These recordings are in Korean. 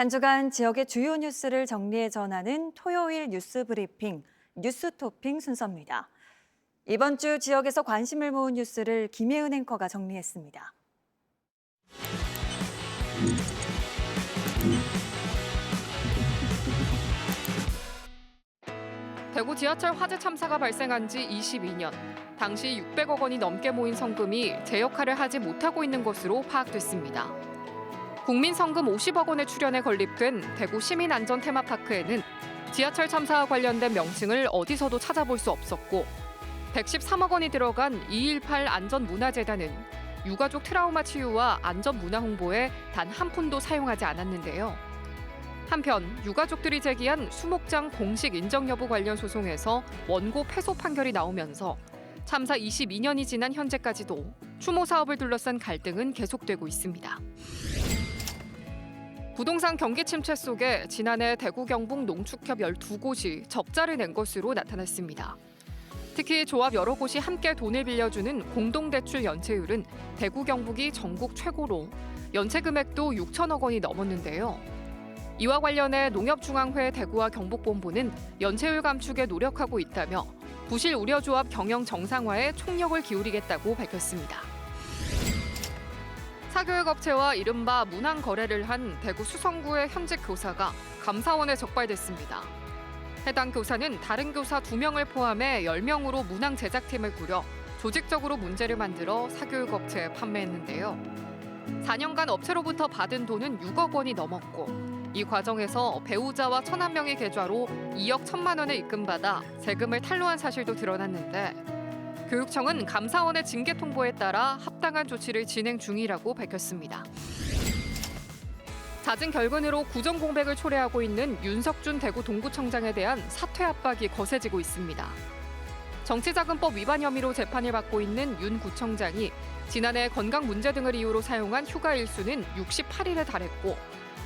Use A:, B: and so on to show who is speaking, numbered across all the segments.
A: 한 주간 지역의 주요 뉴스를 정리해 전하는 토요일 뉴스 브리핑 뉴스 토핑 순서입니다. 이번 주 지역에서 관심을 모은 뉴스를 김혜은 앵커가 정리했습니다.
B: 대구 지하철 화재 참사가 발생한 지 22년. 당시 600억 원이 넘게 모인 성금이 제 역할을 하지 못하고 있는 것으로 파악됐습니다. 국민 성금 50억 원의 출연에 건립된 대구 시민안전 테마파크에는 지하철 참사와 관련된 명칭을 어디서도 찾아볼 수 없었고 113억 원이 들어간 218 안전문화재단은 유가족 트라우마 치유와 안전문화 홍보에 단 한 푼도 사용하지 않았는데요. 한편 유가족들이 제기한 수목장 공식 인정 여부 관련 소송에서 원고 패소 판결이 나오면서 참사 22년이 지난 현재까지도 추모 사업을 둘러싼 갈등은 계속되고 있습니다. 부동산 경기 침체 속에 지난해 대구 경북 농축협 12곳이 적자를 낸 것으로 나타났습니다. 특히 조합 여러 곳이 함께 돈을 빌려주는 공동대출 연체율은 대구 경북이 전국 최고로 연체 금액도 6천억 원이 넘었는데요. 이와 관련해 농협중앙회 대구와 경북본부는 연체율 감축에 노력하고 있다며 부실 우려조합 경영 정상화에 총력을 기울이겠다고 밝혔습니다. 사교육업체와 이른바 문항 거래를 한 대구 수성구의 현직 교사가 감사원에 적발됐습니다. 해당 교사는 다른 교사 2명을 포함해 10명으로 문항 제작팀을 꾸려 조직적으로 문제를 만들어 사교육업체에 판매했는데요. 4년간 업체로부터 받은 돈은 6억 원이 넘었고 이 과정에서 배우자와 천한 명의 계좌로 2억 1천만 원을 입금받아 세금을 탈루한 사실도 드러났는데 교육청은 감사원의 징계 통보에 따라 합당한 조치를 진행 중이라고 밝혔습니다. 잦은 결근으로 구정 공백을 초래하고 있는 윤석준 대구 동구청장에 대한 사퇴 압박이 거세지고 있습니다. 정치자금법 위반 혐의로 재판을 받고 있는 윤 구청장이 지난해 건강 문제 등을 이유로 사용한 휴가 일수는 68일에 달했고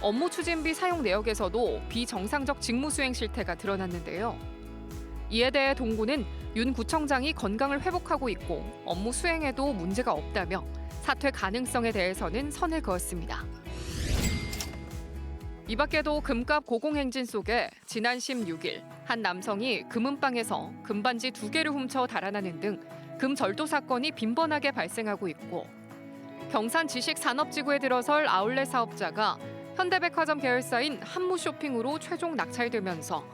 B: 업무 추진비 사용 내역에서도 비정상적 직무 수행 실태가 드러났는데요. 이에 대해 동구는 윤 구청장이 건강을 회복하고 있고 업무 수행에도 문제가 없다며 사퇴 가능성에 대해서는 선을 그었습니다. 이 밖에도 금값 고공행진 속에 지난 16일 한 남성이 금은방에서 금반지 두 개를 훔쳐 달아나는 등 금절도 사건이 빈번하게 발생하고 있고 경산 지식산업지구에 들어설 아울렛 사업자가 현대백화점 계열사인 한무쇼핑으로 최종 낙찰되면서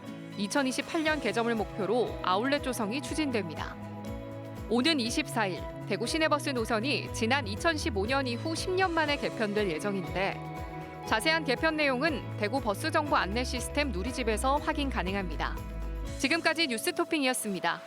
B: 2028년 개점을 목표로 아울렛 조성이 추진됩니다. 오는 24일 대구 시내버스 노선이 지난 2015년 이후 10년 만에 개편될 예정인데 자세한 개편 내용은 대구 버스 정보 안내 시스템 누리집에서 확인 가능합니다. 지금까지 뉴스 토핑이었습니다.